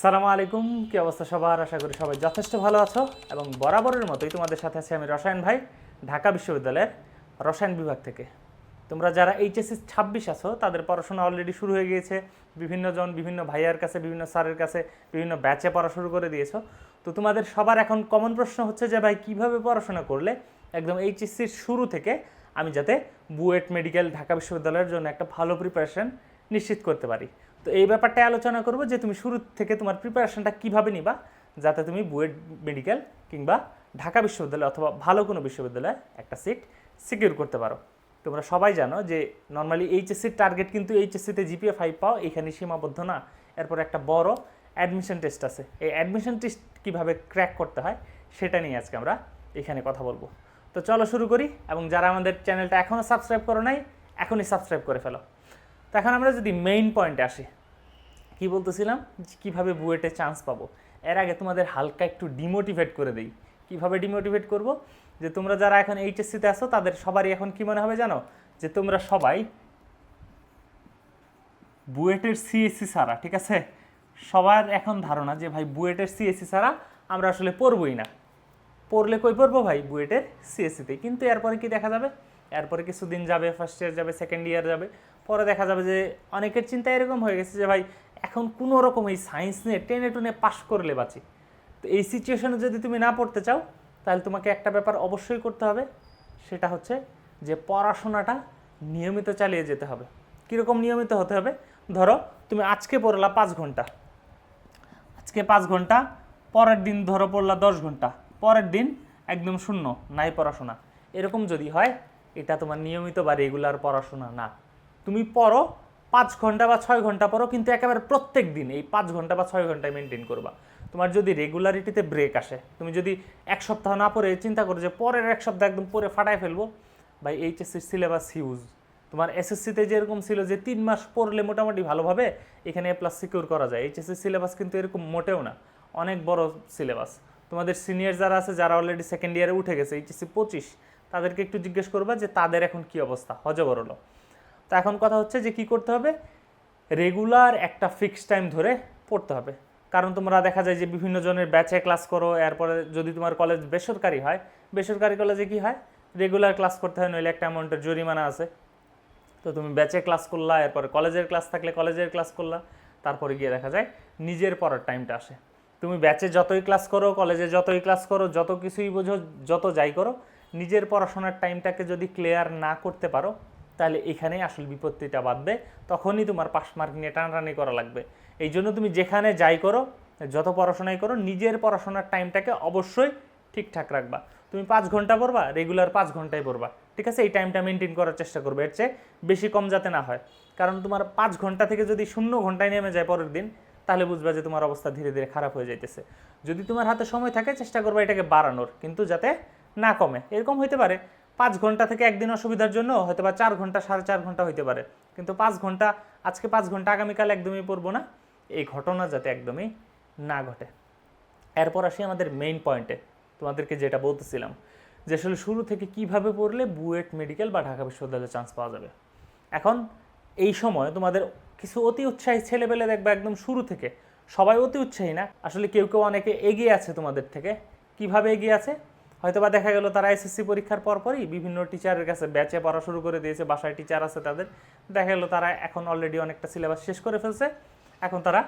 আসসালামু আলাইকুম, কি অবস্থা সবার? আশা করি সবাই যথেষ্ট ভালো আছো এবং বরাবরের মতোই তোমাদের সাথে আছি আমি রসায়ন ভাই, ঢাকা বিশ্ববিদ্যালয়ের রসায়ন বিভাগ থেকে। তোমরা যারা এইচএসসি ছাব্বিশ আছো, তাদের পড়াশোনা অলরেডি শুরু হয়ে গিয়েছে। বিভিন্ন জন বিভিন্ন ভাইয়ার কাছে, বিভিন্ন স্যারের কাছে, বিভিন্ন ব্যাচে পড়া শুরু করে দিয়েছ। তো তোমাদের সবার এখন কমন প্রশ্ন হচ্ছে যে, ভাই, কীভাবে পড়াশোনা করলে একদম এইচএসসির শুরু থেকে আমি যাতে বুয়েট মেডিকেল ঢাকা বিশ্ববিদ্যালয়ের জন্য একটা ভালো প্রিপারেশন নিশ্চিত করতে পারি? তো এই ব্যাপারটাই আলোচনা করব যে তুমি শুরু থেকে তোমার প্রিপারেশনটা কীভাবে নিবা, যাতে তুমি বুয়েট মেডিকেল কিংবা ঢাকা বিশ্ববিদ্যালয় অথবা ভালো কোনো বিশ্ববিদ্যালয়ে একটা সিট সিকিউর করতে পারো। তোমরা সবাই জানো যে নর্মালি এইচএসসির টার্গেট কিন্তু এইচএসসিতে জিপিএ ফাইভ পাও এখানে সীমাবদ্ধ না। এরপর একটা বড় অ্যাডমিশন টেস্ট আছে। এই অ্যাডমিশন টেস্ট কীভাবে ক্র্যাক করতে হয়, সেটা নিয়ে আজকে আমরা এখানে কথা বলব। তো চলো শুরু করি, এবং যারা আমাদের চ্যানেলটা এখনও সাবস্ক্রাইব করো নাই, এখনই সাবস্ক্রাইব করে ফেলো। এখন আমরা যদি মেইন পয়েন্টে আসি, কি বলতেছিলাম? কীভাবে বুয়েটে চান্স পাবো? এর আগে তোমাদের হালকা একটু ডিমোটিভেট করে দিই। কীভাবে ডিমোটিভেট করব? যে তোমরা যারা এখন এইচএসসিতে আসো তাদের সবারই এখন কি মনে হবে জানো? যে তোমরা সবাই বুয়েটের সিএসসি ছাড়া, ঠিক আছে? সবার এখন ধারণা যে ভাই বুয়েটের সিএসসি ছাড়া আমরা আসলে পড়বই না। পড়লে কই পড়ব ভাই? বুয়েটের সিএসসিতে কিন্তু এরপরে কি দেখা যাবে? এরপরে কিছুদিন যাবে ফার্স্ট ইয়ার যাবে সেকেন্ড ইয়ার যাবে। পরে দেখা যাবে যে অনেকের চিন্তা এরকম হয়ে গেছে যে ভাই, এখন কোনো রকম এই সায়েন্স নিয়ে টেনে টুনে পাশ করলে বাঁচি। তো এই সিচুয়েশনে যদি তুমি না পড়তে চাও, তাহলে তোমাকে একটা ব্যাপার অবশ্যই করতে হবে। সেটা হচ্ছে যে পড়াশোনাটা নিয়মিত চালিয়ে যেতে হবে। কীরকম নিয়মিত হতে হবে? ধরো, তুমি আজকে পড়লা পাঁচ ঘণ্টা। আজকে পাঁচ ঘণ্টা, পরের দিন ধরো পড়লা দশ ঘণ্টা। পরের দিন একদম শূন্য, নাই পড়াশোনা। এরকম যদি হয়, এটা তোমার নিয়মিত বা রেগুলার পড়াশোনা না। তুমি পড়ো পাঁচ ঘণ্টা বা ছয় ঘণ্টা পড়ো, কিন্তু একেবারে প্রত্যেক দিন এই পাঁচ ঘণ্টা বা ছয় ঘন্টায় মেনটেন করবা। তোমার যদি রেগুলারিটিতে ব্রেক আসে, তুমি যদি এক সপ্তাহ না পড়ে, চিন্তা করো যে পরের এক সপ্তাহ একদম পরে ফাটায় ফেলব। ভাই এইচএসসির সিলেবাস হিউজ তোমার এসএসসিতে যেরকম ছিল যে তিন মাস পড়লে মোটামুটি ভালোভাবে এখানে এ প্লাস সিকিউর করা যায়। এইচএসসি সিলেবাস কিন্তু এরকম মোটেও না, অনেক বড় সিলেবাস তোমাদের সিনিয়র যারা আছে, যারা অলরেডি সেকেন্ড ইয়ারে উঠে গেছে, এইচএসসি পঁচিশ, তাদেরকে একটু জিজ্ঞেস করবা যে তাদের এখন কি অবস্থা? হজবরল। তো এখন কথা হচ্ছে যে কি করতে হবে? রেগুলার একটা ফিক্সড টাইম ধরে পড়তে হবে। কারণ তোমরা দেখা যায় যে বিভিন্ন জনের ব্যাচে ক্লাস করো, এরপরে যদি তোমার কলেজ বেসরকারি হয়, বেসরকারি কলেজে কি হয়? রেগুলার ক্লাস করতে হয়, নইলে একটা অ্যামাউন্টের জরিমানা আছে। তো তুমি ব্যাচে ক্লাস করলা, এরপরে কলেজের ক্লাস থাকলে কলেজের ক্লাস করলা, তারপরে গিয়ে দেখা যায় নিজের পড়ার টাইমটা আসে। তুমি ব্যাচে যতই ক্লাস করো কলেজে যতই ক্লাস করো, যত কিছুই বোঝো, যত যাই করো, নিজের পড়াশোনার টাইমটাকে যদি ক্লিয়ার না করতে পারো তাহলে এখানেই আসল বিপত্তিটা বাঁধবে। তখনই তোমার পাস মার্ক নিয়ে টানাটানি করা লাগবে। এই জন্য তুমি যেখানে যাই করো, যত পড়াশোনাই করো, নিজের পড়াশোনার টাইমটাকে অবশ্যই ঠিকঠাক রাখবা। তুমি পাঁচ ঘণ্টা পড়বা রেগুলার পাঁচ ঘন্টায় পড়বা। ঠিক আছে? এই টাইমটা মেনটেন করার চেষ্টা করবে। এর চেয়ে বেশি কম যাতে না হয়। কারণ তোমার পাঁচ ঘণ্টা থেকে যদি শূন্য ঘন্টায় নেমে যায় পরের দিন, তাহলে বুঝবা যে তোমার অবস্থা ধীরে ধীরে খারাপ হয়ে যাইতেছে। যদি তোমার হাতে সময় থাকে, চেষ্টা করবা এটাকে বাড়ানোর। কিন্তু যাতে না কমে। এরকম হইতে পারে। পাঁচ ঘণ্টা থেকে একদিন অসুবিধার জন্য হয়তো বা চার ঘণ্টা, সাড়ে চার ঘণ্টা হইতে পারে। কিন্তু পাঁচ ঘণ্টা, আজকে পাঁচ ঘণ্টা আগামীকাল একদমই পড়ব না। এই ঘটনা যাতে একদমই না ঘটে। এরপর আসি আমাদের মেইন পয়েন্টে তোমাদেরকে যেটা বলতেছিলাম, যে আসলে শুরু থেকে কীভাবে পড়লে বুয়েট মেডিকেল বা ঢাকা বিশ্ববিদ্যালয়ে চান্স পাওয়া যাবে? এখন এই সময় তোমাদের কিছু অতি উৎসাহী ছেলেপেলে দেখবে একদম শুরু থেকে। সবাই অতি উৎসাহী না। আসলে কেউ কেউ অনেকে এগিয়ে আছে তোমাদের থেকে। কীভাবে এগিয়ে আছে? হয়তো বা দেখা গেল তারা এসএসসি পরীক্ষার পরপরই বিভিন্ন টিচারের কাছে ব্যাচে পড়া শুরু করে দিয়েছে, বাসায় টিচার আছে তাদের। দেখা গেলো তারা এখন অলরেডি অনেকটা সিলেবাস শেষ করে ফেলছে। এখন তারা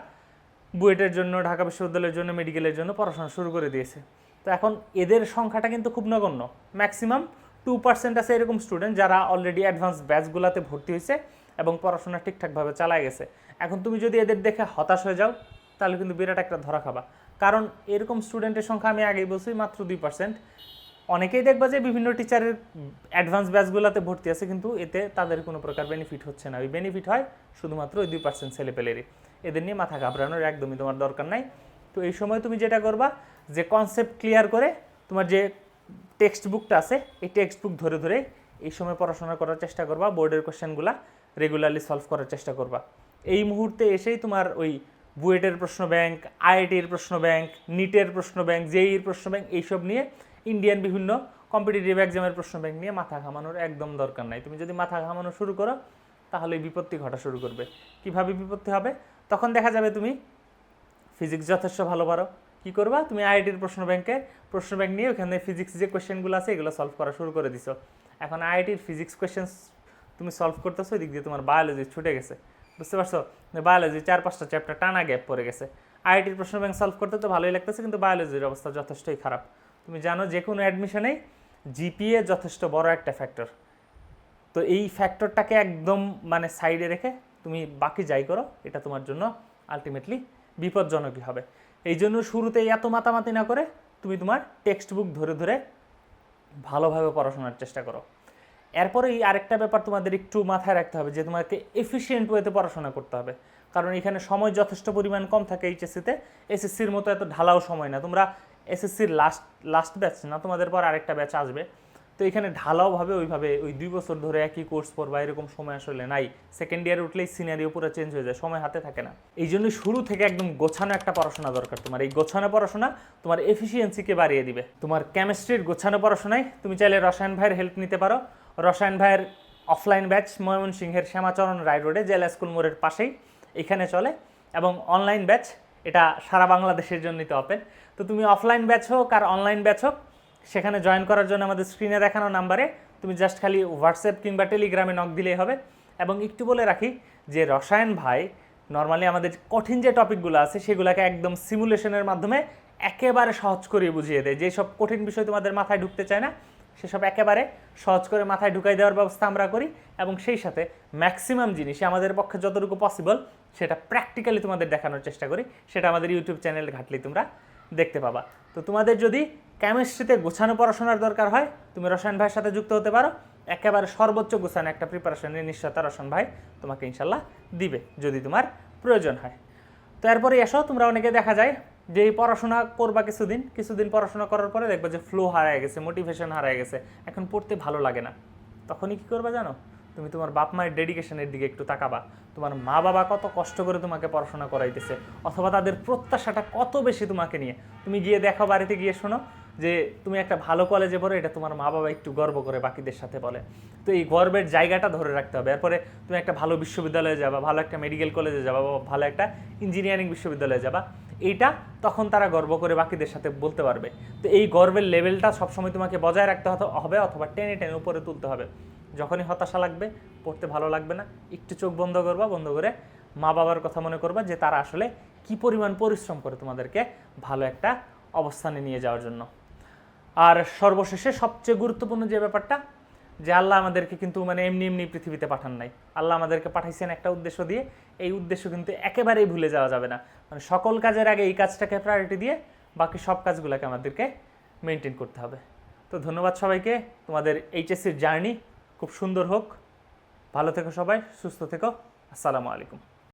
বুয়েটের জন্য, ঢাকা বিশ্ববিদ্যালয়ের জন্য, মেডিকেলের জন্য পড়াশোনা শুরু করে দিয়েছে। তো এখন এদের সংখ্যাটা কিন্তু খুব নগণ্য। ম্যাক্সিমাম টু পার্সেন্ট আছে এরকম স্টুডেন্ট যারা অলরেডি অ্যাডভান্স ব্যাচগুলোতে ভর্তি হয়েছে এবং পড়াশোনা ঠিকঠাকভাবে চালায় গেছে। এখন তুমি যদি এদের দেখে হতাশ হয়ে যাও, তাহলে কিন্তু বিরাট একটা ধরা খাবা। কারণ এরকম স্টুডেন্টের সংখ্যা আমি আগেই বলছি মাত্র দুই পার্সেন্ট অনেকেই দেখবা যে বিভিন্ন টিচারের অ্যাডভান্স ব্যাচগুলোতে ভর্তি আছে, কিন্তু এতে তাদের কোনো প্রকার বেনিফিট হচ্ছে না। ওই বেনিফিট হয় শুধুমাত্র ওই দুই পার্সেন্ট ছেলেপেলেরই। এদের নিয়ে মাথা ঘাবড়ানোর একদমই তোমার দরকার নাই। তো এই সময় তুমি যেটা করবা, যে কনসেপ্ট ক্লিয়ার করে তোমার যে টেক্সট বুকটা আছে, এই টেক্সট বুক ধরে ধরে এই সময় পড়াশোনা করার চেষ্টা করবা বোর্ডের কোশ্চেনগুলা রেগুলারলি সলভ করার চেষ্টা করবা। এই মুহূর্তে এসেই তোমার ওই বুয়েটের প্রশ্ন ব্যাংক, আইআইটির প্রশ্ন ব্যাংক, নিটের প্রশ্ন ব্যাংক জেইর প্রশ্ন ব্যাংক, এইসব নিয়ে ইন্ডিয়ান বিভিন্ন কম্পিটিটিভ এক্সামের প্রশ্ন ব্যাংক নিয়ে মাথা ঘামানোর একদম দরকার নাই। তুমি যদি মাথা ঘামানো শুরু করো, তাহলে বিপত্তি ঘটা শুরু করবে। কীভাবে বিপত্তি হবে? তখন দেখা যাবে তুমি ফিজিক্স যথেষ্ট ভালো পারো। কি করবা? তুমি আইআইটির প্রশ্ন ব্যাংকে প্রশ্ন ব্যাংক নিয়ে ওখানে ফিজিক্স যে কোয়েশ্চেনগুলো আছে, এগুলো সলভ করা শুরু করে দিছো। এখন আইআইটির ফিজিক্স কোয়েশ্চেন তুমি সলভ করতেছো এদিক দিয়ে তোমার বায়োলজি ছুটে গেছে। বুঝতে পারছ? বায়োলজি চার পাঁচটা চ্যাপ্টার টানা গ্যাপ পড়ে গেছে। আইআইটির প্রশ্ন ব্যাংক সলভ করতে তো ভালোই লাগতেছে, কিন্তু বায়োলজির অবস্থা যথেষ্টই খারাপ। তুমি জানো যে কোনো অ্যাডমিশনেই জিপিএ যথেষ্ট বড় একটা ফ্যাক্টর তো এই ফ্যাক্টরটাকে একদম মানে সাইডে রেখে তুমি বাকি যাই করো, এটা তোমার জন্য আলটিমেটলি বিপজ্জনকই হবে। এই জন্য শুরুতে এত মাতামাতি না করে তুমি তোমার টেক্সট বুক ধরে ধরে ভালোভাবে পড়াশোনার চেষ্টা করো। এরপরে এই আরেকটা ব্যাপার তোমাদের একটু মাথায় রাখতে হবে যে তোমাকে এফিসিয়েন্ট ওয়েতে পড়াশোনা করতে হবে। কারণ এখানে সময় যথেষ্ট পরিমাণ কম থাকে এইচএসসিতে এসএসসির মতো এত ঢালাও সময় না। তোমরা এসএসসির লাস্ট লাস্ট ব্যাচ না, তোমাদের পর আরেকটা ব্যাচ আসবে। তো এখানে ঢালাওভাবে ওইভাবে ওই দুই বছর ধরে একই কোর্স পড়বা, এরকম সময় আসলে নাই। সেকেন্ড ইয়ারে উঠলেই সিনারিও পুরো চেঞ্জ হয়ে যায়, সময় হাতে থাকে না। এই জন্য শুরু থেকে একদম গোছানো একটা পড়াশোনা দরকার তোমার। এই গোছানো পড়াশোনা তোমার এফিসিয়েন্সিকে বাড়িয়ে দিবে। তোমার কেমিস্ট্রির গোছানো পড়াশোনায় তুমি চাইলে রসায়ন ভাইয়ের হেল্প নিতে পারো। রসায়ন ভাইয়ের অফলাইন ব্যাচ ময়মনসিংহের শ্যামাচরণ রায় রোডে জেলা স্কুল মোড়ের পাশেই এখানে চলে এবং অনলাইন ব্যাচ এটা সারা বাংলাদেশের জন্যই তো ওপেন তো তুমি অফলাইন ব্যাচ হোক আর অনলাইন ব্যাচ হোক, সেখানে জয়েন করার জন্য আমাদের স্ক্রিনে দেখানো নাম্বারে তুমি জাস্ট খালি হোয়াটসঅ্যাপ কিংবা টেলিগ্রামে নক দিলেই হবে। এবং একটু বলে রাখি যে রসায়ন ভাই নর্মালি আমাদের কঠিন যে টপিকগুলো আছে, সেগুলোকে একদম সিমুলেশনের মাধ্যমে একেবারে সহজ করে বুঝিয়ে দেয়। যেসব কঠিন বিষয় তোমাদের মাথায় ঢুকতে চায় না সেসব একেবারে সহজ করে মাথায় ঢুকাই দেওয়ার ব্যবস্থা আমরা করি এবং সেই সাথে ম্যাক্সিমাম জিনিসই আমাদের পক্ষে যতটুকু পসিবল সেটা প্র্যাকটিক্যালি তোমাদের দেখানোর চেষ্টা করি। সেটা আমাদের ইউটিউব চ্যানেল ঘাটলেই তোমরা দেখতে পাবা। তো তোমাদের যদি কেমিস্ট্রিতে গোছানো পড়াশোনার দরকার হয়, তুমি রসায়ন ভাইয়ের সাথে যুক্ত হতে পারো। একেবারে সর্বোচ্চ গোছানো একটা প্রিপারেশনের নিশ্চয়তা রসায়ন ভাই তোমাকে ইনশাল্লাহ দিবে, যদি তোমার প্রয়োজন হয়। তো এরপরে এসো, তোমরা অনেকে দেখা যায় যে এই পড়াশোনা করবা কিছুদিন কিছুদিন পড়াশোনা করার পরে দেখবা যে ফ্লো হারায় গেছে মোটিভেশন হারায় গেছে, এখন পড়তে ভালো লাগে না। তখনই কি করবা জানো? তুমি তোমার বাপ মায়ের ডেডিকেশনের দিকে একটু তাকাবা। তোমার মা বাবা কত কষ্ট করে তোমাকে পড়াশোনা করাইতেছে, অথবা তাদের প্রত্যাশাটা কত বেশি তোমাকে নিয়ে। তুমি গিয়ে দেখো বাড়িতে গিয়ে শোনো যে তুমি একটা ভালো কলেজে পড়ো, এটা তোমার মা বাবা একটু গর্ব করে বাকিদের সাথে বলে। তো এই গর্বের জায়গাটা ধরে রাখতে হবে। এরপরে তুমি একটা ভালো বিশ্ববিদ্যালয়ে যাবা, ভালো একটা মেডিকেল কলেজে যাবা বা ভালো একটা ইঞ্জিনিয়ারিং বিশ্ববিদ্যালয়ে যাবা। এইটা, তখন তারা গর্ব করে বাকিদের সাথে বলতে পারবে। তো এই গর্বের লেভেলটা সবসময় তোমাকে বজায় রাখতে হবে অথবা টেনে টেনে উপরে তুলতে হবে। যখনই হতাশা লাগবে, পড়তে ভালো লাগবে না, একটু চোখ বন্ধ করবা, বন্ধ করে মা বাবার কথা মনে করবা যে তারা আসলে কি পরিমাণ পরিশ্রম করে তোমাদেরকে ভালো একটা অবস্থানে নিয়ে যাওয়ার জন্য। আর সর্বশেষে সবচেয়ে গুরুত্বপূর্ণ যে ব্যাপারটা যে আল্লাহ আমাদেরকে কিন্তু মানে এমনি এমনি পৃথিবীতে পাঠান নাই। আল্লাহ আমাদেরকে পাঠাইছেন একটা উদ্দেশ্য দিয়ে, এই উদ্দেশ্য কিন্তু একেবারেই ভুলে যাওয়া যাবে না। মানে সকল কাজের আগে এই কাজটাকে প্রায়োরিটি দিয়ে বাকি সব কাজগুলোকে আমাদেরকে মেনটেন করতে হবে। তো ধন্যবাদ সবাইকে। তোমাদের এইচএসসির জার্নি খুব সুন্দর হোক। ভালো থেকো সবাই, সুস্থ থেকো। আসসালামু আলাইকুম।